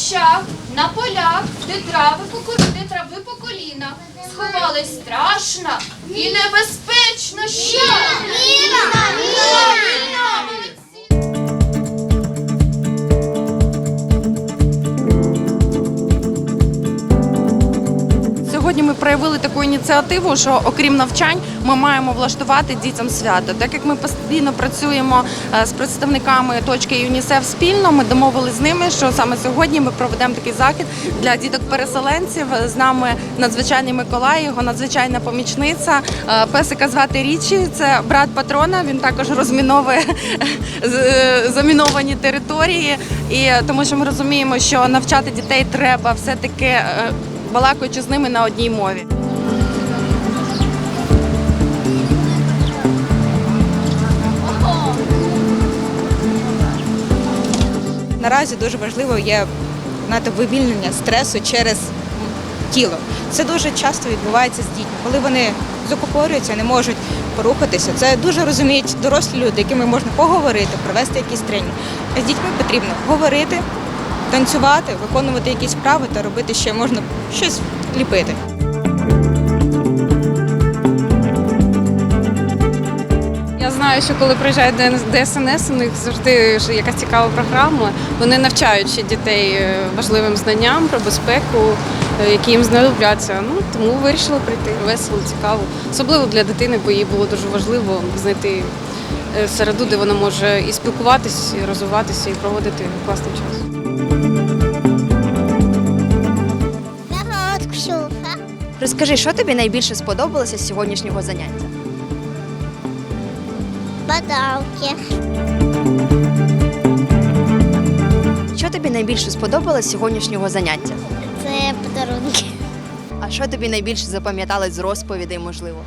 хащах, на полях, де трави по де трави по коліна. Сховалась страшна і небезпечна що? Сьогодні ми проявили таку ініціативу, що окрім навчань, ми маємо влаштувати дітям свято. Так як ми постійно працюємо е, з представниками точки ЮНІСЕФ спільно, ми домовилися з ними, що саме сьогодні ми проведемо такий захід для діток-переселенців. З нами надзвичайний Миколай, його надзвичайна помічниця. Е, Песика звати Річі. Це брат патрона. Він також розміновує е, заміновані території. І тому, що ми розуміємо, що навчати дітей треба все таки балакаючи з ними на одній мові. наразі дуже важливо є вивільнення стресу через тіло. Це дуже часто відбувається з дітьми, коли вони закупорюються, не можуть порухатися. Це дуже розуміють дорослі люди, якими можна поговорити, провести якісь тренінг. А з дітьми потрібно говорити, танцювати, виконувати якісь вправи та робити ще можна щось ліпити. Я знаю, що коли приїжджають ДСНС, у них завжди ж якась цікава програма. Вони навчають ще дітей е, важливим знанням про безпеку, е, які їм знадобляться. Ну тому вирішили прийти. Весело, цікаво. Особливо для дитини, бо їй було дуже важливо знайти е, середу, де вона може і спілкуватись, і розвиватися, і проводити класний час. Розкажи, що тобі найбільше сподобалося з сьогоднішнього заняття? Бадалки. Що тобі найбільше сподобалося з сьогоднішнього заняття? Це подарунки. А що тобі найбільше запам'яталось з розповідей, можливо?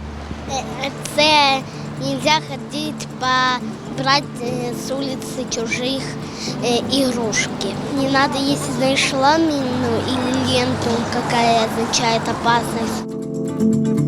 Е, Це нельзя ходить по брать э, с улицы чужих э, игрушки. Не надо, если знаешь ламину или ленту, какая означает опасность.